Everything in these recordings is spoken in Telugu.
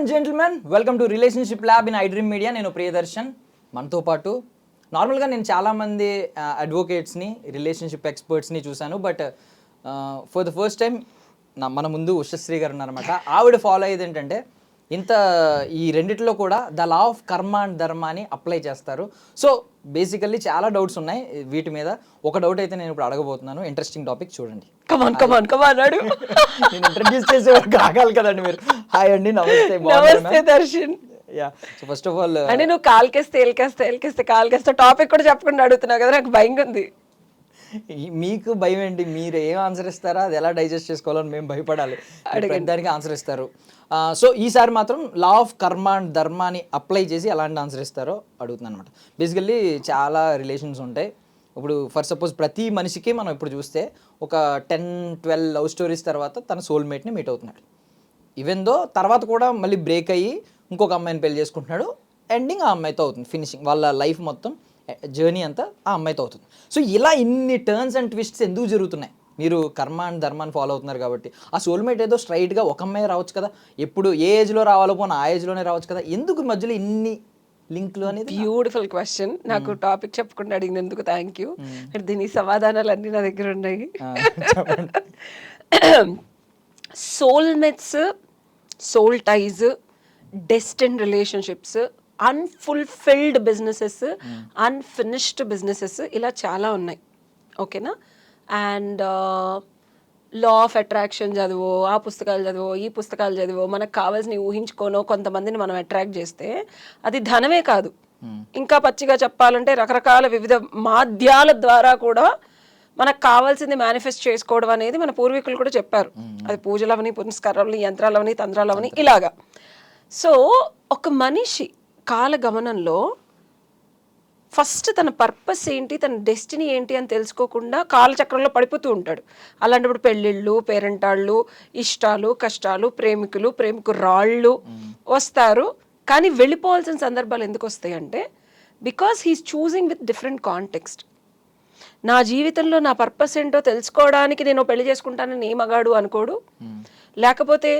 And gentlemen welcome to relationship lab in iDream media నేను ప్రియదర్శన్. మనతో పాటు నార్మల్గా నేను చాలామంది అడ్వొకేట్స్ని రిలేషన్షిప్ ఎక్స్పర్ట్స్ని చూశాను but for the first time నా మన ముందు ఉషశ్రీ గారు ఉన్నారన్నమాట. ఆవిడ ఫాలో అయ్యేది ఏంటంటే ఇంత ఈ రెండిట్లో కూడా the law of karma and dharma అని అప్లై చేస్తారు. సో బేసికల్లీ చాలా డౌట్స్ ఉన్నాయి. వీటి మీద ఒక డౌట్ అయితే నేను ఇప్పుడు అడగబోతున్నాను. ఇంట్రెస్టింగ్ టాపిక్ చూడండి. Come on come on come on అడు నేను ఇంట్రడ్యూస్ చేసే వరకు ఆగాలి కదండి మీరు. హాయ్ అండి నమస్తే నమస్తే Darshan. Yeah so first of all అంటే నువ్వు కాల్కేస్తే ఎలికేస్తే ఎలికేస్తే కాల్కేస్తే టాపిక్ కూడా చెప్పకుండా అడుగుతున్నావు కదా నాకు భయంగా ఉంది. మీకు భయం ఏంటి? మీరు ఏం ఆన్సర్ ఇస్తారా? అది ఎలా డైజెస్ట్ చేసుకోవాలని మేము భయపడాలి. దానికి ఆన్సర్ ఇస్తారు. సో ఈసారి మాత్రం law of karma and dharma అని అప్లై చేసి ఎలాంటి ఆన్సర్ ఇస్తారో అడుగుతున్నాను అనమాట బేసికల్లీ చాలా రిలేషన్స్ ఉంటాయి. ఇప్పుడు ఫర్ సపోజ్ ప్రతి మనిషికి మనం ఇప్పుడు చూస్తే ఒక టెన్ ట్వెల్వ్ లవ్ స్టోరీస్ తర్వాత తన సోల్మేట్ని మీట్ అవుతున్నాడు. ఈవెన్ దో తర్వాత కూడా మళ్ళీ బ్రేక్ అయ్యి ఇంకొక అమ్మాయిని పెళ్ళి చేసుకుంటున్నాడు. ఎండింగ్ ఆ అమ్మాయితో అవుతుంది. ఫినిషింగ్ వాళ్ళ లైఫ్ మొత్తం జర్నీ అంతా ఆ అమ్మాయితో అవుతుంది. సో ఇలా ఇన్ని టర్న్స్ అండ్ ట్విస్ట్స్ ఎందుకు జరుగుతున్నాయి? మీరు కర్మ అండ్ ధర్మాన్ని ఫాలో అవుతున్నారు కాబట్టి ఆ సోల్మేట్ ఏదో స్ట్రైట్గా ఒక అమ్మాయి రావచ్చు కదా? ఎప్పుడు ఏ ఏజ్లో రావాలో పోనీ ఆ ఏజ్లోనే రావచ్చు కదా? ఎందుకు మధ్యలో ఇన్ని లింక్లు అనేది? బ్యూటిఫుల్ క్వశ్చన్ నాకు టాపిక్ చెప్పకుండా అడిగినందుకు థ్యాంక్ యూ దీని సమాధానాలు అన్ని నా దగ్గర ఉన్నాయి. Soulmates soul ties destined relationships unfulfilled businesses unfinished businesses ఇలా చాలా ఉన్నాయి. ఓకేనా? అండ్ లా ఆఫ్ అట్రాక్షన్ చదువు ఆ పుస్తకాలు చదువు ఈ పుస్తకాలు చదువు మనకు కావాల్సిన ఊహించుకోనో కొంతమందిని మనం అట్రాక్ట్ చేస్తే అది ధనమే కాదు. ఇంకా పచ్చిగా చెప్పాలంటే రకరకాల వివిధ మాధ్యాల ద్వారా కూడా మనకు కావాల్సింది మేనిఫెస్ట్ చేసుకోవడం అనేది మన పూర్వీకులు కూడా చెప్పారు. అది పూజలవని పునస్కారాలని యంత్రాలవని తంత్రాలవని ఇలాగా. సో ఒక మనిషి కాల గమనంలో ఫస్ట్ తన పర్పస్ ఏంటి తన డెస్టినీ ఏంటి అని తెలుసుకోకుండా కాలచక్రంలో పడిపోతూ ఉంటాడు. అలాంటప్పుడు పెళ్ళిళ్ళు పేరెంటాళ్ళు ఇష్టాలు కష్టాలు ప్రేమికులు ప్రేమికురాళ్ళు వస్తారు. కానీ వెళ్ళిపోవాల్సిన సందర్భాలు ఎందుకు వస్తాయి అంటే because he's choosing with different context నా జీవితంలో నా పర్పస్ ఏంటో తెలుసుకోవడానికి నేను పెళ్ళి చేసుకుంటానని ఏ మగాడు అనుకోడు. లేకపోతే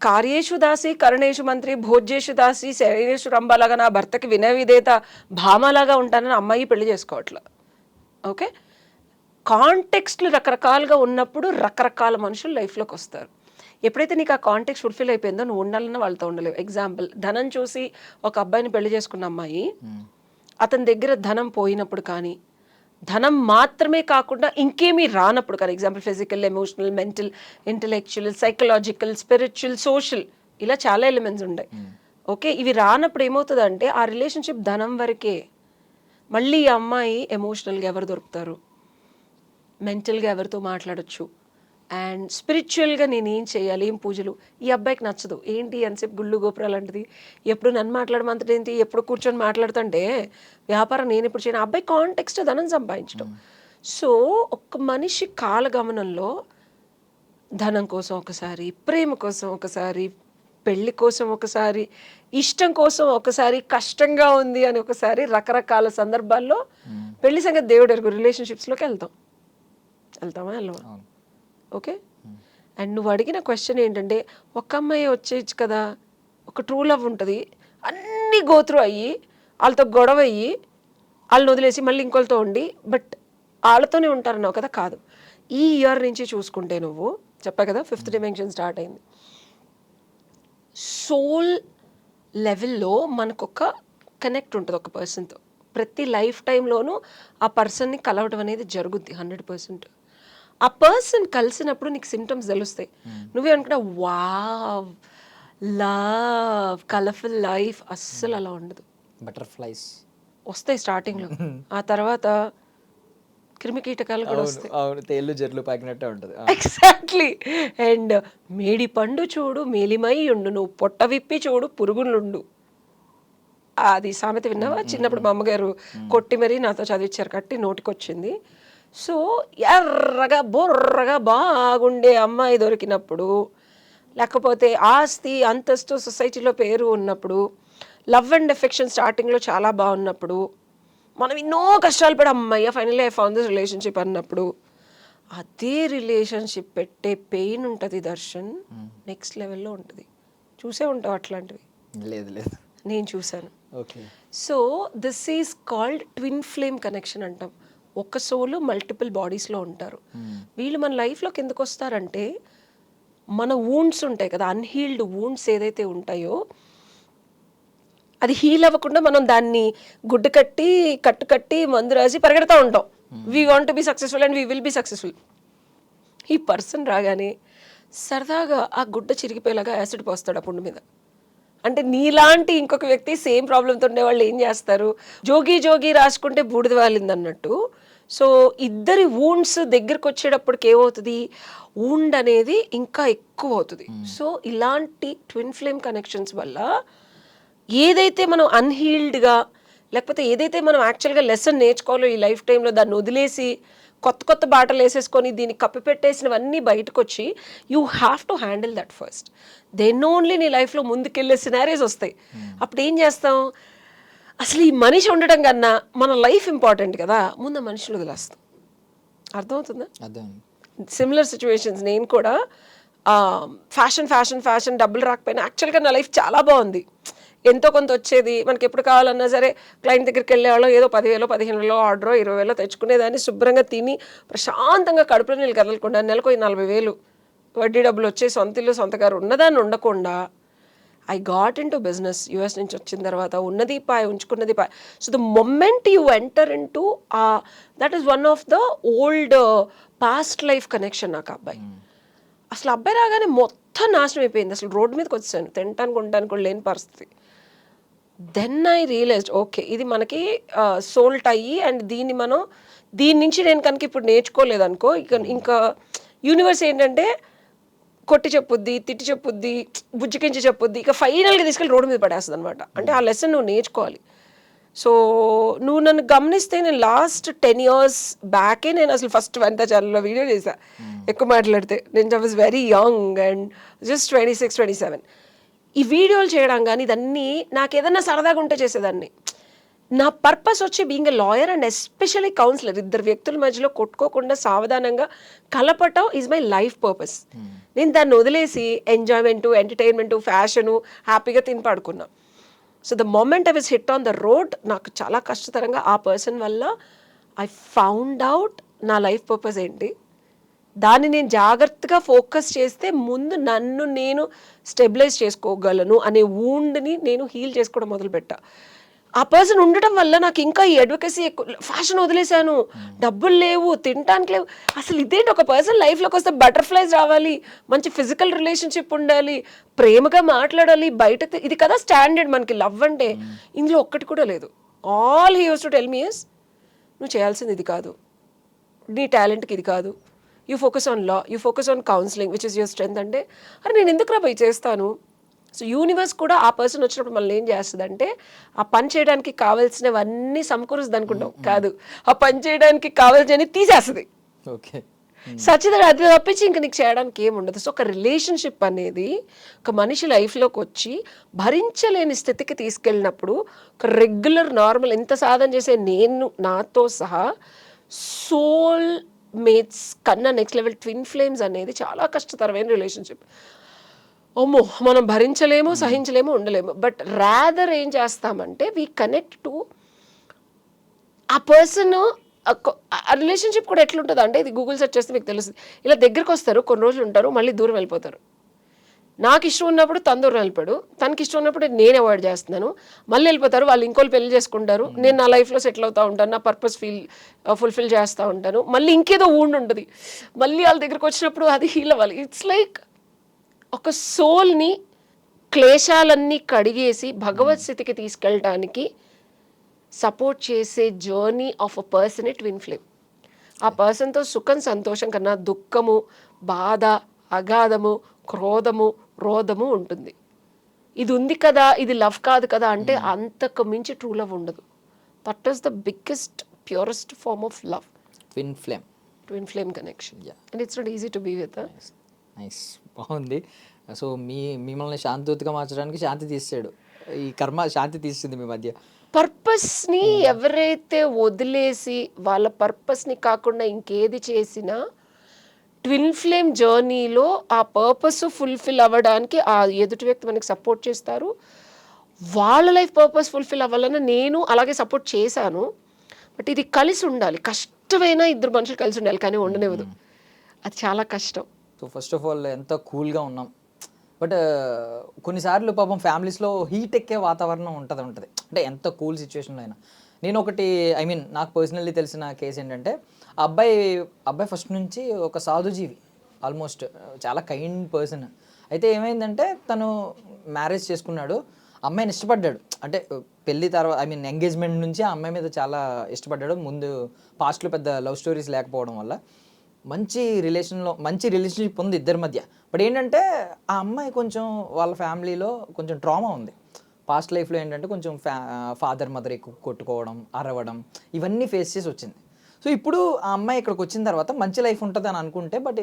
కార్యేషు దాసి కరుణేషు మంత్రి భోజ్యేషు దాసి శరీరేషు రంభలాగా నా భర్తకి వినయ విధేత భామలాగా ఉంటానని అమ్మాయి పెళ్ళి చేసుకోవట్ల. ఓకే? కాంటెక్స్ట్లు రకరకాలుగా ఉన్నప్పుడు రకరకాల మనుషులు లైఫ్లోకి వస్తారు. ఎప్పుడైతే నీకు ఆ కాంటెక్స్ట్ ఫుల్ఫిల్ అయిపోయిందో నువ్వు ఉండాలన్నా వాళ్ళతో ఉండలేవు. ఎగ్జాంపుల్ ధనం చూసి ఒక అబ్బాయిని పెళ్ళి చేసుకున్న అమ్మాయి అతని దగ్గర ధనం పోయినప్పుడు కానీ ధనం మాత్రమే కాకుండా ఇంకేమీ రానప్పుడు కానీ example physical emotional mental intellectual psychological spiritual social ఇలా చాలా ఎలిమెంట్స్ ఉంటాయి ఓకే ఇవి రానప్పుడు ఏమవుతుందంటే ఆ రిలేషన్షిప్ ధనం వరకే మళ్ళీ ఈ అమ్మాయి ఎమోషనల్గా ఎవరు దొరుకుతారు? మెంటల్గా ఎవరితో మాట్లాడొచ్చు? అండ్ స్పిరిచువల్గా నేను ఏం చేయాలి? ఏం పూజలు? ఈ అబ్బాయికి నచ్చదు. ఏంటి ఎంతసేపు గుళ్ళు గోపురాలు లాంటిది ఎప్పుడు నన్ను మాట్లాడమంతటి ఏంటి? ఎప్పుడు కూర్చొని మాట్లాడుతుంటే వ్యాపారం నేను ఎప్పుడు చేయను. అబ్బాయి కాంటెక్స్ట్ ధనం సంపాదించడం. సో ఒక మనిషి కాలగమనంలో ధనం కోసం ఒకసారి ప్రేమ కోసం ఒకసారి పెళ్ళి కోసం ఒకసారి ఇష్టం కోసం ఒకసారి కష్టంగా ఉంది అని ఒకసారి రకరకాల సందర్భాల్లో పెళ్ళి సంగతి దేవుడు రిలేషన్షిప్స్లోకి వెళ్తాం. వెళ్తామా? వెళ్ళమా. ఓకే? అండ్ నువ్వు అడిగిన క్వశ్చన్ ఏంటంటే ఒక్క అమ్మాయి వచ్చేయచ్చు కదా ఒక ట్రూ లవ్ ఉంటుంది. అన్నీ గోత్రు అయ్యి వాళ్ళతో గొడవ అయ్యి వాళ్ళని వదిలేసి మళ్ళీ ఇంకోళ్ళతో ఉండి బట్ వాళ్ళతోనే ఉంటారన్నావు కదా కాదు. ఈ ఇయర్ నుంచి చూసుకుంటే నువ్వు చెప్పా కదా ఫిఫ్త్ డిమెన్షన్ స్టార్ట్ అయింది. సోల్ లెవెల్లో మనకొక కనెక్ట్ ఉంటుంది ఒక పర్సన్తో ప్రతి లైఫ్ టైంలోనూ ఆ పర్సన్ని కలవడం అనేది జరుగుద్ది హండ్రెడ్ పర్సెంట్ ఆ పర్సన్ కలిసినప్పుడు నీకు సిమ్టమ్స్ తెలుస్తాయి. నువ్వే అనుకుంటా వావ్ లవ్ కలర్ఫుల్ లైఫ్ అస్సలు అలా ఉండదు. బటర్ఫ్లైస్ వస్తాయి స్టార్టింగ్లో ఆ తర్వాత క్రిమి కీటకాలు కూడా వస్తాయి. అవును. తేళ్ళు జర్లు పాకినట్టే ఉంటుంది. ఎగ్జాక్ట్లీ అండ్ మేడి పండు చూడు మేలిమై ఉండు నువ్వు పొట్ట విప్పి చూడు పురుగులుండు అది సామెత విన్నావా? చిన్నప్పుడు మా అమ్మగారు కొట్టి మరీ నాతో చదివించారు కట్టి నోటికొచ్చింది. సో ఎర్రగా బొర్రగా బాగుండే అమ్మాయి దొరికినప్పుడు లేకపోతే ఆస్తి అంతస్తు సొసైటీలో పేరు ఉన్నప్పుడు లవ్ అండ్ ఎఫెక్షన్ స్టార్టింగ్లో చాలా బాగున్నప్పుడు మనం ఎన్నో కష్టాలు పడి అమ్మయ్య finally I found this relationship అన్నప్పుడు అదే రిలేషన్షిప్ పెట్టే పెయిన్ ఉంటుంది దర్శన్. నెక్స్ట్ లెవెల్లో ఉంటుంది. చూసే ఉంటావు అట్లాంటివి. లేదు లేదు. నేను చూశాను. Okay. So this is called twin flame connection అంటాం. ఒక సోలు మల్టిపుల్ బాడీస్లో ఉంటారు. వీళ్ళు మన లైఫ్లోకి ఎందుకు వస్తారంటే మన వూండ్స్ ఉంటాయి కదా అన్హీల్డ్ వూండ్స్ ఏదైతే ఉంటాయో అది హీల్ అవ్వకుండా మనం దాన్ని గుడ్డు కట్టి కట్టు కట్టి మందు రాసి పరిగెడతా ఉంటాం. We want be successful and we will be successful ఈ పర్సన్ రాగానే సరదాగా ఆ గుడ్డ చిరిగిపోయేలాగా యాసిడ్ పోస్తాడు ఆ పుండు మీద. అంటే నీలాంటి ఇంకొక వ్యక్తి సేమ్ ప్రాబ్లంతో ఉండే వాళ్ళు ఏం చేస్తారు? జోగి జోగి రాసుకుంటే బూడిద వాలింది అన్నట్టు సో ఇద్దరి వూండ్స్ దగ్గరకు వచ్చేటప్పటికి ఏమవుతుంది? వూండ్ అనేది ఇంకా ఎక్కువ అవుతుంది సో ఇలాంటి ట్విన్ ఫ్లేమ్ కనెక్షన్స్ వల్ల ఏదైతే మనం అన్హీల్డ్గా లేకపోతే ఏదైతే మనం యాక్చువల్గా లెసన్ నేర్చుకోవాలో ఈ లైఫ్ టైంలో దాన్ని వదిలేసి కొత్త కొత్త బాటలు వేసేసుకొని దీన్ని కప్పిపెట్టేసినవన్నీ బయటకు వచ్చి you have to handle that first then only నీ లైఫ్లో ముందుకెళ్ళే సినారీస్ వస్తాయి. అప్పుడు ఏం చేస్తాం? అసలు ఈ మనిషి ఉండడం కన్నా మన లైఫ్ ఇంపార్టెంట్ కదా ముందు ఆ మనిషిని వదిలేస్తాం. అర్థమవుతుందా? అర్థం సిమిలర్ సిచ్యువేషన్స్ నేను కూడా ఫ్యాషన్ ఫ్యాషన్ ఫ్యాషన్ డబ్బులు రాకపోయినా యాక్చువల్గా నా లైఫ్ చాలా బాగుంది. ఎంతో కొంత వచ్చేది మనకి ఎప్పుడు కావాలన్నా సరే క్లయింట్ దగ్గరికి వెళ్ళేవాళ్ళం ఏదో పదివేలో పదిహేను వేలో ఆర్డర్ ఇరవై వేలో తెచ్చుకునేదాన్ని శుభ్రంగా తిని ప్రశాంతంగా కడుపులో నీళ్ళు కదలకుండా నెలకు నలభై వేలు వడ్డీ డబ్బులు వచ్చే సొంత ఇల్లు సొంత కారు ఉన్నదాన్ని ఉండకుండా I got into business US నుంచి వచ్చిన తర్వాత ఉన్నది పాయ్ ఉంచుకున్నది పాయ్ so the moment you enter into that is one of the old past life connection నాకు అబ్బాయి. అసలు అబ్బాయి రాగానే మొత్తం నాశనం అయిపోయింది. అసలు రోడ్డు మీదకి వచ్చాను. తినటానికి ఉండటానికి కూడా లేని పరిస్థితి. దెన్ ఐ రియలైజ్డ్ ఓకే ఇది మనకి సోల్ట్ అయ్యి అండ్ దీన్ని మనం దీని నుంచి నేను కనుక ఇప్పుడు నేర్చుకోలేదు అనుకో ఇక ఇంకా యూనివర్స్ ఏంటంటే కొట్టి చెప్పుద్ది తిట్టి చెప్పుద్ది బుజ్జికించి చెప్పుద్ది ఇక ఫైనల్గా తీసుకెళ్ళి రోడ్డు మీద పడేస్తుంది అనమాట అంటే ఆ లెసన్ నువ్వు నేర్చుకోవాలి. సో నువ్వు నన్ను గమనిస్తే నేను లాస్ట్ టెన్ ఇయర్స్ బ్యాకే నేను అసలు ఫస్ట్ వనిత ఛానల్లో వీడియో చేశా. ఎక్కువ మాట్లాడితే. నేను was very young and just twenty six twenty seven ఈ వీడియోలు చేయడం కానీ ఇదన్నీ నాకు ఏదన్నా సరదాగా ఉంటే చేసేదాన్ని. నా పర్పస్ వచ్చి being a lawyer and especially counsellor ఇద్దరు వ్యక్తుల మధ్యలో కొట్టుకోకుండా సావధానంగా కలపటం ఈజ్ మై లైఫ్ పర్పస్ నేను దాన్ని వదిలేసి ఎంజాయ్మెంటు ఎంటర్టైన్మెంటు ఫ్యాషను హ్యాపీగా తిని పడుకున్నా. So the moment I was hit on the road నాకు చాలా కష్టతరంగా ఆ పర్సన్ వల్ల ఐ ఫౌండ్ అవుట్ నా లైఫ్ పర్పస్ ఏంటి. దాన్ని నేను జాగ్రత్తగా ఫోకస్ చేస్తే ముందు నన్ను నేను స్టెబిలైజ్ చేసుకోగలను అనే ఊండ్ని నేను హీల్ చేసుకోవడం మొదలుపెట్టా. ఆ పర్సన్ ఉండటం వల్ల నాకు ఇంకా ఈ అడ్వకసీ ఎక్కువ ఫ్యాషన్ వదిలేశాను. డబ్బులు లేవు తినడానికి లేవు. అసలు ఇదేంటి ఒక పర్సన్ లైఫ్లోకి వస్తే బటర్ఫ్లైస్ రావాలి మంచి ఫిజికల్ రిలేషన్షిప్ ఉండాలి ప్రేమగా మాట్లాడాలి బయట ఇది కదా స్టాండర్డ్ మనకి లవ్ అంటే. ఇందులో ఒక్కటి కూడా లేదు. All he used to tell me is నువ్వు చేయాల్సింది ఇది కాదు. నీ టాలెంట్కి ఇది కాదు. You focus on law you focus on counselling which is your strength అంటే అరే నేను ఎందుకు రా పోయి చేస్తాను? సో యూనివర్స్ కూడా ఆ పర్సన్ వచ్చినప్పుడు మనల్ని ఏం చేస్తుంది అంటే ఆ పని చేయడానికి కావాల్సినవన్నీ సమకూరుస్తుంది అనుకుంటాం కాదు ఆ పని చేయడానికి కావాల్సినవి తీసేస్తుంది. ఓకే. సచ్చిత అది తప్పించి ఇంక నీకు చేయడానికి ఏమి ఉండదు. సో ఒక రిలేషన్షిప్ అనేది ఒక మనిషి లైఫ్లోకి వచ్చి భరించలేని స్థితికి తీసుకెళ్ళినప్పుడు ఒక రెగ్యులర్ నార్మల్ ఎంత సాధన చేసే నేను నాతో సహా సోల్ మేట్స్ కన్నా నెక్స్ట్ లెవెల్ ట్విన్ ఫ్లేమ్స్ అనేది చాలా కష్టతరమైన రిలేషన్షిప్ అమ్మో మనం భరించలేము సహించలేము ఉండలేము. బట్ రాదర్ ఏం చేస్తామంటే వీ కనెక్ట్ టు ఆ పర్సన్ ఆ రిలేషన్షిప్ కూడా ఎట్లుంటుంది అంటే ఇది గూగుల్ సెర్చ్ చేస్తే మీకు తెలుస్తుంది. ఇలా దగ్గరికి వస్తారు కొన్ని రోజులు ఉంటారు మళ్ళీ దూరం వెళ్ళిపోతారు. నాకు ఇష్టం ఉన్నప్పుడు తను దూరం వెళ్ళిపోయాడు తనకి ఇష్టం ఉన్నప్పుడు నేను అవాయిడ్ చేస్తున్నాను. మళ్ళీ వెళ్ళిపోతారు వాళ్ళు ఇంకోళ్ళు పెళ్ళి చేసుకుంటారు. నేను నా లైఫ్లో సెటిల్ అవుతూ ఉంటాను నా పర్పస్ ఫీల్ ఫుల్ఫిల్ చేస్తూ ఉంటాను. మళ్ళీ ఇంకేదో ఊండి ఉంటుంది మళ్ళీ వాళ్ళ దగ్గరికి వచ్చినప్పుడు అది హీల్ అవ్వాలి. ఇట్స్ లైక్ ఒక సోల్ని క్లేశాలన్నీ కడిగేసి భగవత్ స్థితికి తీసుకెళ్ళడానికి సపోర్ట్ చేసే journey of a person twin flame. ఆ పర్సన్తో సుఖం సంతోషం కన్నా దుఃఖము బాధ అగాధము క్రోధము రోధము ఉంటుంది. ఇది ఉంది కదా ఇది లవ్ కాదు కదా అంటే అంతకు మించి ట్రూ లవ్ ఉండదు. That is the biggest purest form of love twin flame twin flame connection. And it's not easy to be with nice బాగుంది. సో మీ మిమ్మల్ని శాంతియుతిగా మార్చడానికి శాంతి తీసాడు ఈ కర్మ శాంతి తీస్తుంది మీ మధ్య. పర్పస్ని ఎవరైతే వదిలేసి వాళ్ళ పర్పస్ని కాకుండా ఇంకేది చేసినా ట్విన్ ఫ్లేమ్ జర్నీలో ఆ పర్పస్ ఫుల్ఫిల్ అవ్వడానికి ఆ ఎదుటి వ్యక్తి మనకి సపోర్ట్ చేస్తారు. వాళ్ళ లైఫ్ పర్పస్ ఫుల్ఫిల్ అవ్వాలని నేను అలాగే సపోర్ట్ చేశాను. బట్ ఇది కలిసి ఉండాలి. కష్టమైన ఇద్దరు మనుషులు కలిసి ఉండాలి కానీ ఉండనివ్వదు. అది చాలా కష్టం. సో ఫస్ట్ ఆఫ్ ఆల్ ఎంత కూల్గా ఉన్నాం. బట్ uh, కొన్నిసార్లు పాపం ఫ్యామిలీస్లో హీట్ ఎక్కే వాతావరణం ఉంటుంది ఉంటుంది. అంటే ఎంత కూల్ సిచ్యువేషన్లో అయినా. నేను ఒకటి ఐ మీన్ నాకు పర్సనల్లీ తెలిసిన కేసు ఏంటంటే ఆ అబ్బాయి అబ్బాయి ఫస్ట్ నుంచి ఒక సాధుజీవి ఆల్మోస్ట్ uh, చాలా కైండ్ పర్సన్ అయితే ఏమైందంటే తను మ్యారేజ్ చేసుకున్నాడు. అమ్మాయిని ఇష్టపడ్డాడు. అంటే uh, పెళ్ళి తర్వాత ఐ మీన్ ఎంగేజ్మెంట్ నుంచి ఆ అమ్మాయి మీద చాలా ఇష్టపడ్డాడు. ముందు పాస్ట్లో పెద్ద లవ్ స్టోరీస్ లేకపోవడం వల్ల. మంచి రిలేషన్లో మంచి రిలేషన్షిప్ ఉంది ఇద్దరి మధ్య. బట్ ఏంటంటే ఆ అమ్మాయి కొంచెం వాళ్ళ ఫ్యామిలీలో కొంచెం ట్రామా ఉంది. పాస్ట్ లైఫ్లో ఏంటంటే కొంచెం ఫ్యా ఫాదర్ మదర్ ఎక్కువ కొట్టుకోవడం అరవడం ఇవన్నీ ఫేస్ చేసి వచ్చింది. సో ఇప్పుడు ఆ అమ్మాయి ఇక్కడికి వచ్చిన తర్వాత మంచి లైఫ్ ఉంటుంది అని అనుకుంటే బట్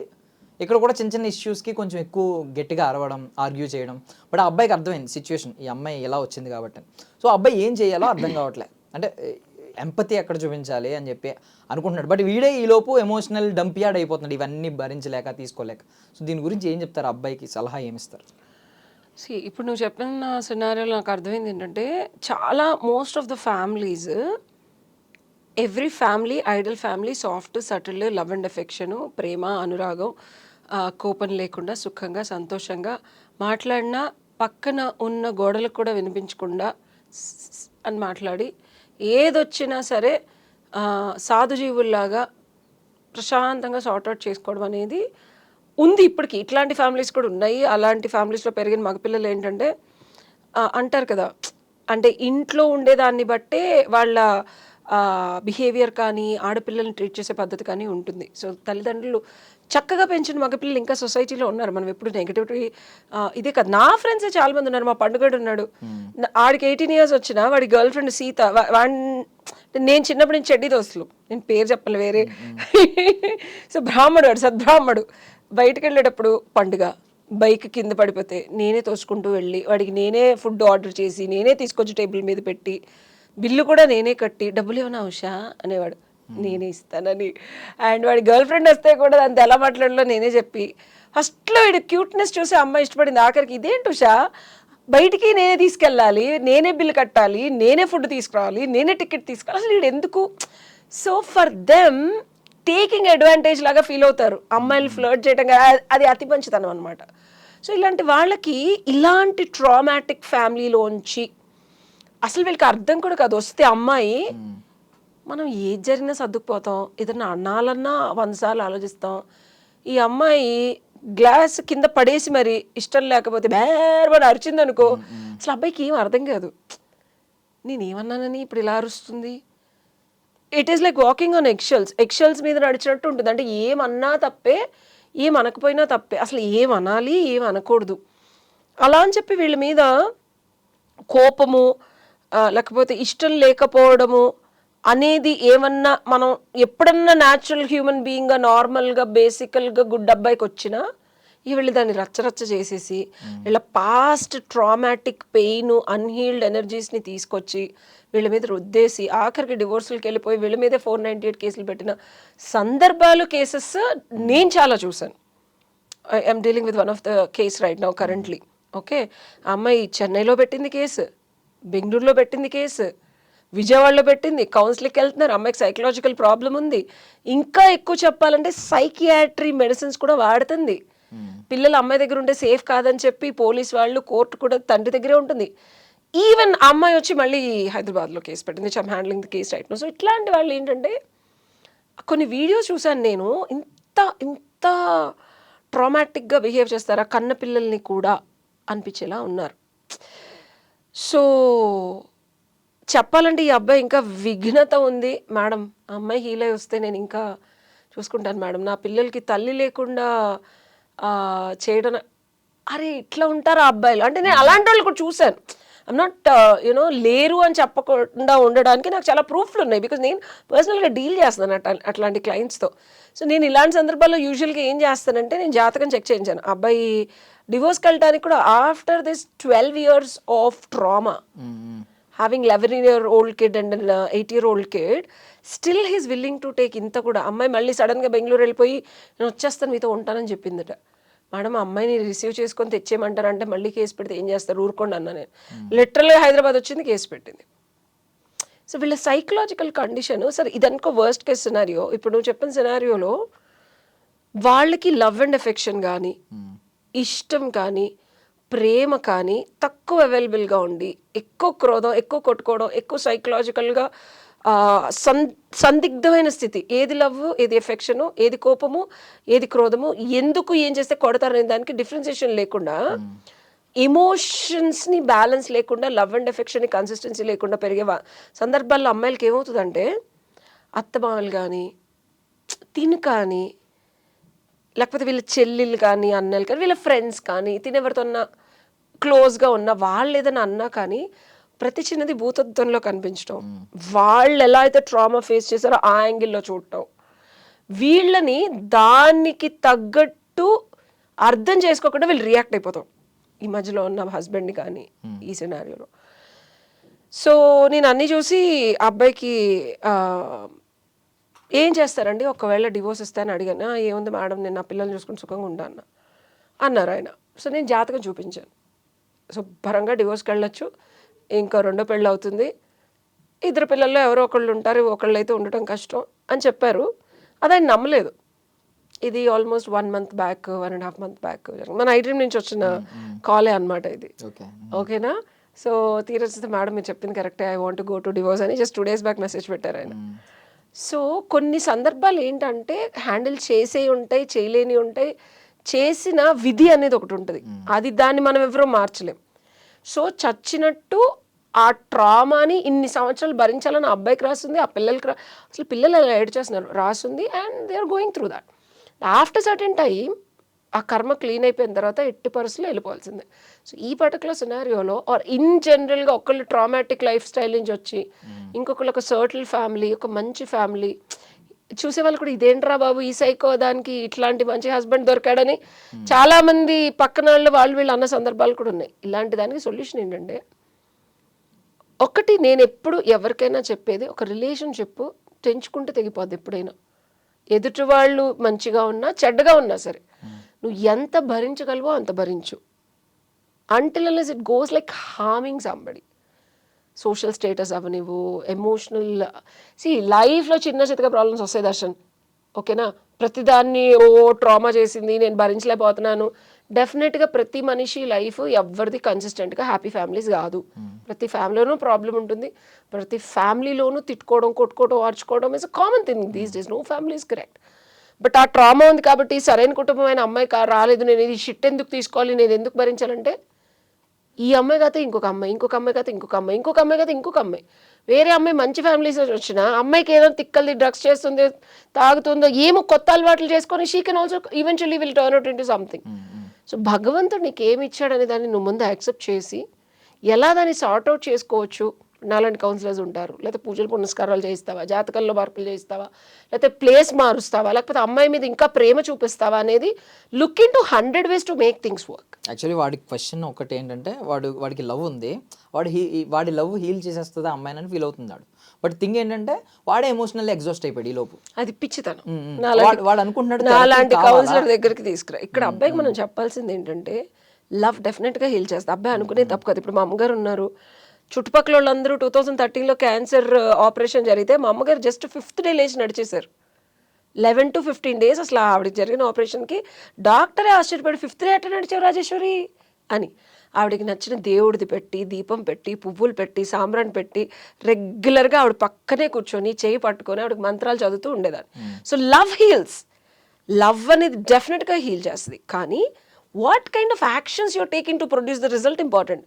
ఇక్కడ కూడా చిన్న చిన్న ఇష్యూస్కి కొంచెం ఎక్కువ గట్టిగా అరవడం ఆర్గ్యూ చేయడం. బట్ ఆ అబ్బాయికి అర్థమైంది సిచ్యువేషన్ ఈ అమ్మాయి ఎలా వచ్చింది కాబట్టి. సో అబ్బాయి ఏం చేయాలో అర్థం కావట్లేదు అంటే ఎంపతి ఎక్కడ చూపించాలి అని చెప్పి అనుకుంటున్నాడు. బట్ వీడే ఈలోపు ఎమోషనల్ డంపియాడ్ అయిపోతున్నాడు. ఇవన్నీ భరించలేక తీసుకోలేక. సో దీని గురించి ఏం చెప్తారు? అబ్బాయికి సలహా ఏమిస్తారు సి ఇప్పుడు నువ్వు చెప్పిన సినారియోలో నాకు అర్థమైంది ఏంటంటే చాలా most of the families every family idol family soft subtle love and affection ప్రేమ అనురాగం కోపం లేకుండా సుఖంగా సంతోషంగా మాట్లాడినా పక్కన ఉన్న గోడలకు కూడా వినిపించకుండా అని మాట్లాడి ఏదొచ్చినా సరే సాధుజీవుల్లాగా ప్రశాంతంగా సార్ట్అవుట్ చేసుకోవడం అనేది ఉంది ఇప్పటికి. ఇట్లాంటి ఫ్యామిలీస్ కూడా ఉన్నాయి. అలాంటి ఫ్యామిలీస్లో పెరిగిన మగపిల్లలు ఏంటంటే అంటారు కదా అంటే ఇంట్లో ఉండేదాన్ని బట్టే వాళ్ళ బిహేవియర్ కానీ ఆడపిల్లల్ని ట్రీట్ చేసే పద్ధతి కానీ ఉంటుంది. సో తల్లిదండ్రులు చక్కగా పెంచిన మగపిల్లలు ఇంకా సొసైటీలో ఉన్నారు. మనం ఎప్పుడు నెగిటివిటీ ఇదే కదా. నా ఫ్రెండ్సే చాలా మంది ఉన్నారు. మా పండుగడు ఉన్నాడు. నా- ఆడికి ఎయిటీన్ ఇయర్స్ వచ్చిన వాడి గర్ల్ ఫ్రెండ్ సీత నేను చిన్నప్పటి నుంచి చెడ్డి దోస్తులు. నేను పేరు చెప్పాలి వేరే. సో బ్రాహ్మడు వాడు సద్బ్రాహ్మడు బయటకు వెళ్ళేటప్పుడు పండుగ. బైక్ కింద పడిపోతే నేనే తోసుకుంటూ వెళ్ళి వాడికి నేనే ఫుడ్ ఆర్డర్ చేసి నేనే తీసుకొచ్చి టేబుల్ మీద పెట్టి బిల్లు కూడా నేనే కట్టి డబ్బులు ఏమైనా ఉషా? అనేవాడు. నేనే ఇస్తానని. అండ్ వాడి గర్ల్ ఫ్రెండ్ వస్తే కూడా దాంతో ఎలా మాట్లాడాలో నేనే చెప్పి ఫస్ట్లో వీడు క్యూట్నెస్ చూసి అమ్మాయి ఇష్టపడింది ఆఖరికి. ఇదేంటి ఉషా? బయటికి నేనే తీసుకెళ్ళాలి నేనే బిల్లు కట్టాలి నేనే ఫుడ్ తీసుకురావాలి నేనే టికెట్ తీసుకురావాలి. అసలు వీడు ఎందుకు? So for them taking advantage లాగా ఫీల్ అవుతారు. అమ్మాయిలు ఫ్లర్ట్ చేయడం కానీ అది- అది అతి మంచితనం అనమాట సో ఇలాంటి వాళ్ళకి ఇలాంటి ట్రామాటిక్ ఫ్యామిలీలోంచి అసలు వీళ్ళకి అర్థం కూడా కాదు. వస్తే అమ్మాయి మనం ఏది జరిగినా సర్దుకుపోతాం. ఏదైనా అన్నాలన్నా వంద సార్లు ఆలోచిస్తాం. ఈ అమ్మాయి గ్లాస్ కింద పడేసి మరి ఇష్టం లేకపోతే బేరబడి అరిచింది అనుకో అసలు అబ్బాయికి ఏం అర్థం కాదు. నేనేమన్నానని ఇప్పుడు ఇలా అరుస్తుంది? It is like walking on eggshells eggshells మీద నడిచినట్టు ఉంటుంది. అంటే ఏమన్నా తప్పే ఏం అనకపోయినా తప్పే. అసలు ఏం అనాలి ఏం అనకూడదు అలా అని చెప్పి వీళ్ళ మీద కోపము లేకపోతే ఇష్టం లేకపోవడము అనేది ఏమన్నా మనం ఎప్పుడన్నా న్యాచురల్ హ్యూమన్ బీయింగ్గా నార్మల్గా బేసికల్గా గుడ్ అబ్బాయికి వచ్చినా ఈ వీళ్ళు దాన్ని రచ్చరచ్చ చేసేసి వీళ్ళ పాస్ట్ ట్రామాటిక్ పెయిన్ అన్హీల్డ్ ఎనర్జీస్ని తీసుకొచ్చి వీళ్ళ మీద రుద్దేసి ఆఖరికి డివోర్సులకి వెళ్ళిపోయి వీళ్ళ మీదే ఫోర్ నైంటీ ఎయిట్ కేసులు పెట్టిన సందర్భాలు కేసెస్ నేను చాలా చూశాను. I'm dealing with one of the case right now currently okay అమ్మాయి చెన్నైలో పెట్టింది కేసు బెంగళూరులో పెట్టింది కేసు విజయవాడలో పెట్టింది కౌన్సిలింగ్కి వెళ్తున్నారు అమ్మాయికి సైకలాజికల్ ప్రాబ్లం ఉంది. ఇంకా ఎక్కువ చెప్పాలంటే సైకియాట్రీ మెడిసిన్స్ కూడా వాడుతుంది. పిల్లలు అమ్మాయి దగ్గర ఉంటే సేఫ్ కాదని చెప్పి పోలీస్ వాళ్ళు కోర్టు కూడా తండ్రి దగ్గరే ఉంటుంది. ఈవెన్ అమ్మాయి వచ్చి మళ్ళీ హైదరాబాద్లో కేసు పెట్టింది I'm handling the case right so ఇట్లాంటి వాళ్ళు ఏంటంటే కొన్ని వీడియోస్ చూశాను నేను. ఇంత ఇంత ట్రామాటిక్గా బిహేవ్ చేస్తారా కన్న పిల్లల్ని కూడా అనిపించేలా ఉన్నారు. సో చెప్పాలంటే ఈ అబ్బాయి ఇంకా విఘ్నత ఉంది. మేడం ఆ అమ్మాయి హీల్ అయి వస్తే నేను ఇంకా చూసుకుంటాను మేడం. నా పిల్లలకి తల్లి లేకుండా చేయడం అరే ఇట్లా ఉంటారా అబ్బాయిలు? అంటే నేను అలాంటి వాళ్ళు కూడా చూశాను. ఐమ్ నాట్ యునో లేరు అని చెప్పకుండా ఉండడానికి నాకు చాలా ప్రూఫ్లు ఉన్నాయి. బికాజ్ నేను పర్సనల్గా డీల్ చేస్తున్నాను అట్లా అట్లాంటి క్లయింట్స్తో సో నేను ఇలాంటి సందర్భాల్లో యూజువల్గా ఏం చేస్తానంటే నేను జాతకం చెక్ చేయించాను. అబ్బాయి డివోర్స్కి వెళ్ళడానికి కూడా after this twelve years of trauma having eleven year old kid and eight year old kid still he's willing to take ఇంత కూడా. అమ్మాయి మళ్ళీ సడన్గా బెంగళూరు వెళ్ళిపోయి నేను వచ్చేస్తాను మీతో ఉంటానని చెప్పిందట. మేడం అమ్మాయిని రిసీవ్ చేసుకొని తెచ్చేయమంటారంటే మళ్ళీ కేసు పెడితే ఏం చేస్తారు? ఊరుకోండి అన్నా నేను. లిటరల్గా హైదరాబాద్ వచ్చింది కేసు పెట్టింది. సో వీళ్ళ సైకలాజికల్ కండిషన్ సరే ఇదనుకో వర్స్ట్ కేస్ సినారియో ఇప్పుడు నువ్వు చెప్పిన సినారియోలో వాళ్ళకి లవ్ అండ్ ఎఫెక్షన్ కానీ ఇష్టం కానీ ప్రేమ కానీ తక్కువ అవైలబుల్గా ఉండి ఎక్కువ క్రోధం ఎక్కువ కొట్టుకోవడం ఎక్కువ సైకలాజికల్గా సం సందిగ్ధమైన స్థితి. ఏది లవ్ ఏది ఎఫెక్షను ఏది కోపము ఏది క్రోధము ఎందుకు ఏం చేస్తే కొడతారనే దానికి డిఫరెన్సియేషన్ లేకుండా ఎమోషన్స్ని బ్యాలెన్స్ లేకుండా లవ్ అండ్ ఎఫెక్షన్ కన్సిస్టెన్సీ లేకుండా పెరిగే సందర్భాల్లో అమ్మాయిలకి ఏమవుతుందంటే అత్తమామలు కానీ తిను కానీ లేకపోతే వీళ్ళ చెల్లెలు కానీ అన్నలు కానీ వీళ్ళ ఫ్రెండ్స్ కానీ తినెవరితో క్లోజ్గా ఉన్న వాళ్ళు ఏదైనా అన్నా కానీ ప్రతి చిన్నది భూతత్వంలో కనిపించడం వాళ్ళు ఎలా అయితే ట్రామా ఫేస్ చేశారో ఆ యాంగిల్లో చూడటం. వీళ్ళని దానికి తగ్గట్టు అర్థం చేసుకోకుండా వీళ్ళు రియాక్ట్ అయిపోతాం. ఈ మధ్యలో ఉన్న హస్బెండ్ని కానీ ఈ సినారియోలో. సో నేను అన్నీ చూసి అబ్బాయికి ఏం చేస్తారండి? ఒకవేళ డివోర్స్ ఇస్తానని అడిగాను. "ఆ, ఏముంది మేడం? నేను నా పిల్లల్ని చూసుకుని సుఖంగా ఉంటా అన్న. అన్నారు ఆయన. సో నేను జాతకం చూపించాను. శుభ్రంగా డివోర్స్కి వెళ్ళొచ్చు. ఇంకా రెండో పెళ్ళి అవుతుంది. ఇద్దరు పిల్లల్లో ఎవరో ఒకళ్ళు ఉంటారు ఒకళ్ళు అయితే ఉండటం కష్టం అని చెప్పారు. అది ఆయన నమ్మలేదు. ఇది almost one month back one and half month back. మన ఐ డ్రీమ్ నుంచి వచ్చిన కాలే అన్నమాట ఇది. ఓకే ఓకేనా? సో తీరొచ్చితే మేడం మీరు చెప్పింది కరెక్టే. I want go to divorce అని just two days back message పెట్టారు ఆయన. సో కొన్ని సందర్భాలు ఏంటంటే హ్యాండిల్ చేసే ఉంటాయి చేయలేని ఉంటాయి. చేసిన విధి అనేది ఒకటి ఉంటుంది. అది దాన్ని మనం ఎవరో మార్చలేం. సో చచ్చినట్టు ఆ ట్రామాని ఇన్ని సంవత్సరాలు భరించాలని ఆ అబ్బాయికి రాస్తుంది ఆ పిల్లలకి రా అసలు పిల్లలు అలా ఏడ్ చేస్తున్నారు రాస్తుంది and they are going through that after certain time ఆ కర్మ క్లీన్ అయిపోయిన తర్వాత ఎట్టి పరిస్థితుల్లో వెళ్ళిపోవాల్సిందే. సో ఈ పర్టికులర్ సినారియోలో ఆర్ ఇన్ జనరల్గా ఒకళ్ళు ట్రామాటిక్ లైఫ్ స్టైల్ నుంచి వచ్చి ఇంకొకళ్ళు ఒక సర్టిల్ ఫ్యామిలీ ఒక మంచి ఫ్యామిలీ చూసే వాళ్ళు కూడా ఇదేంట్రా బాబు ఈ సైకో దానికి ఇట్లాంటి మంచి హస్బెండ్ దొరికాడని చాలా మంది పక్కన వాళ్ళు వాళ్ళు వీళ్ళు అన్న సందర్భాలు కూడా ఉన్నాయి. ఇలాంటి దానికి సొల్యూషన్ ఏంటంటే ఒకటి నేను ఎప్పుడు ఎవరికైనా చెప్పేది ఒక రిలేషన్షిప్ తెంచుకుంటే తెగిపోద్ది ఎప్పుడైనా. ఎదుటి వాళ్ళు మంచిగా ఉన్నా చెడ్డగా ఉన్నా సరే. నువ్వు ఎంత భరించగలవో అంత భరించు. Until it goes like harming somebody social status అవనివ్వు emotional సి లైఫ్లో చిన్న చిత్తగా ప్రాబ్లమ్స్ వస్తాయి దర్శన్. ఓకేనా ప్రతిదాన్ని ఓ ట్రామా చేసింది నేను భరించలేకపోతున్నాను. డెఫినెట్గా ప్రతి మనిషి లైఫ్ ఎవరిది కన్సిస్టెంట్గా హ్యాపీ ఫ్యామిలీస్ కాదు. ప్రతి ఫ్యామిలీలోనూ ప్రాబ్లం ఉంటుంది. ప్రతి ఫ్యామిలీలోనూ తిట్టుకోవడం కొట్టుకోవడం ఆర్చుకోవడం is common thing these days no family is correct but ఆ ట్రామా ఉంది కాబట్టి సరైన కుటుంబమైన అమ్మాయి కా- రాలేదు. నేను ఇది షిట్ ఎందుకు తీసుకోవాలి? నేను ఎందుకు భరించాలంటే ఈ అమ్మాయి కాతే ఇంకొక అమ్మాయి ఇంకొక అమ్మాయి కాతే ఇంకొక అమ్మాయి ఇంకొక అమ్మాయి కాతే ఇంకొక అమ్మాయి. వేరే అమ్మాయి మంచి ఫ్యామిలీస్ వచ్చిన అమ్మాయికి ఏదో తిక్కల్ది డ్రగ్స్ చేస్తుంది తాగుతుందో ఏమో కొత్త అలవాట్లు చేసుకొని she can also eventually will turn out into something so భగవంతుడు నీకు ఏమి ఇచ్చాడనే దాన్ని నువ్వు ముందు యాక్సెప్ట్ చేసి ఎలా దాన్ని సార్ట్ అవుట్ చేసుకోవచ్చు? నాలాంటి కౌన్సిలర్స్ ఉంటారు. లేకపోతే పూజలు పునస్కారాలు చేయిస్తావా? జాతకాల్లో మార్పులు చేయిస్తావా? లేకపోతే ప్లేస్ మారుస్తావా? లేకపోతే అమ్మాయి మీద ఇంకా ప్రేమ చూపిస్తావా అనేది look into hundred ways to make things work actually వాడి క్వశ్చన్ ఒకటి ఏంటంటే వాడు వాడికి లవ్ ఉంది. వాడు హీ వాడి లవ్ హీల్ చేసేస్తుంది ఆ అమ్మాయిని ఫీల్ అవుతున్నాడు. బట్ థింగ్ ఏంటంటే వాడే ఎమోషనల్ ఎగ్జాస్ట్ అయిపోయాడు ఈ లోపు. అది పిచ్చితనం. వాడు- అనుకుంటున్నాడు కావాలా? కౌన్సిలర్ దగ్గరికి తీసుకురా. ఇక్కడ అబ్బాయికి మనం చెప్పాల్సింది ఏంటంటే లవ్ డెఫినెట్గా హీల్ చేస్తుంది అబ్బాయి అనుకునే తప్పు కదా. ఇప్పుడు మా అమ్మగారు ఉన్నారు. చుట్టుపక్కల వాళ్ళందరూ టూ థౌసండ్ థర్టీన్లో క్యాన్సర్ ఆపరేషన్ జరిగితే మా అమ్మగారు జస్ట్ ఫిఫ్త్ డే లేచి నడిచేశారు. లెవెన్ టు ఫిఫ్టీన్ డేస్ అసలు ఆవిడకి జరిగిన ఆపరేషన్కి డాక్టరే ఆశ్చర్యపడి ఫిఫ్త్ డే ఎట్లా నడిచావు రాజేశ్వరి అని. ఆవిడకి నచ్చిన దేవుడిది పెట్టి దీపం పెట్టి పువ్వులు పెట్టి సాంబ్రాన్ని పెట్టి రెగ్యులర్గా ఆవిడ పక్కనే కూర్చొని చేయి పట్టుకొని ఆవిడకి మంత్రాలు చదువుతూ ఉండేదాన్ని. సో లవ్ హీల్స్ లవ్ అనేది డెఫినెట్గా హీల్ చేస్తుంది. కానీ what kind of actions you're taking to produce the result important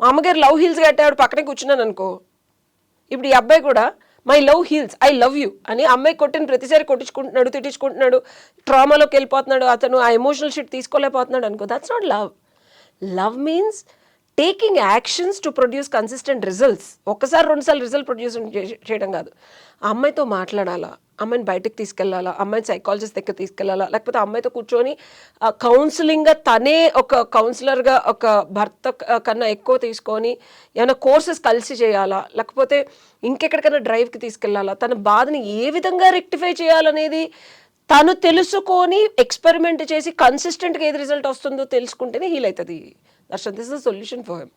మా అమ్మగారు లవ్ హీల్స్ కట్టేవాడు పక్కనే కూర్చున్నాను అనుకో. ఇప్పుడు ఈ అబ్బాయి కూడా my love heals I love you అని అమ్మాయి కొట్టిన ప్రతిసారి కొట్టించుకుంటున్నాడు తిట్టించుకుంటున్నాడు ట్రామాలోకి వెళ్ళిపోతున్నాడు అతను ఆ ఎమోషనల్ షిట్ తీసుకోలేకపోతున్నాడు అనుకో. That's not love love means taking actions to produce consistent results ఒక్కసారి రెండుసార్లు రిజల్ట్ ప్రొడ్యూస్ చేయడం కాదు. ఆ అమ్మాయితో మాట్లాడాలా? అమ్మాయిని బయటకు తీసుకెళ్ళాలా? అమ్మాయిని సైకాలజిస్ట్ దగ్గర తీసుకెళ్ళాలా? లేకపోతే అమ్మాయితో కూర్చొని కౌన్సిలింగ్గా తనే ఒక కౌన్సిలర్గా ఒక భర్త కన్నా ఎక్కువ తీసుకొని ఏమైనా కోర్సెస్ కలిసి చేయాలా? లేకపోతే ఇంకెక్కడికైనా డ్రైవ్కి తీసుకెళ్ళాలా? తన బాధని ఏ విధంగా రెక్టిఫై చేయాలనేది తను తెలుసుకొని ఎక్స్పెరిమెంట్ చేసి కన్సిస్టెంట్గా ఏది రిజల్ట్ వస్తుందో తెలుసుకుంటేనే హీల్ అవుతుంది. Darshan this is solution for him.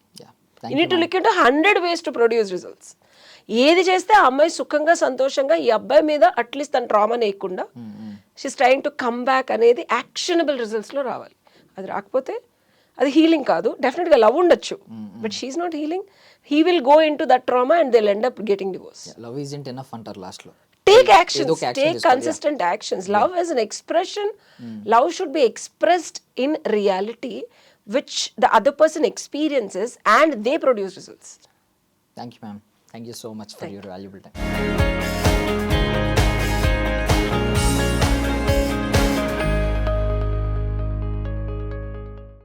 You need to look in hundred ways to produce results ఏది చేస్తే ఆ అమ్మాయి సుఖంగా సంతోషంగా ఈ అబ్బాయి మీద అట్లీస్ట్ తన trauma నేయకుండా she's trying to come back అనేది యాక్షనబుల్ రిజల్ట్స్లో రావాలి. అది రాకపోతే అది హీలింగ్ కాదు. డెఫినెట్గా లవ్ ఉండొచ్చు. But she's not healing he will go into that trauma and will end up getting divorce love is ఇంట్ ఎనఫ్ అంటారు లాస్ట్లో take ఏదో actions. ఒక action take తీసుకోవాలి, consistent actions. Love is an expression. Love should which the other person experiences and they produce results. Thank you, ma'am. Thank you so much for Thank your valuable time.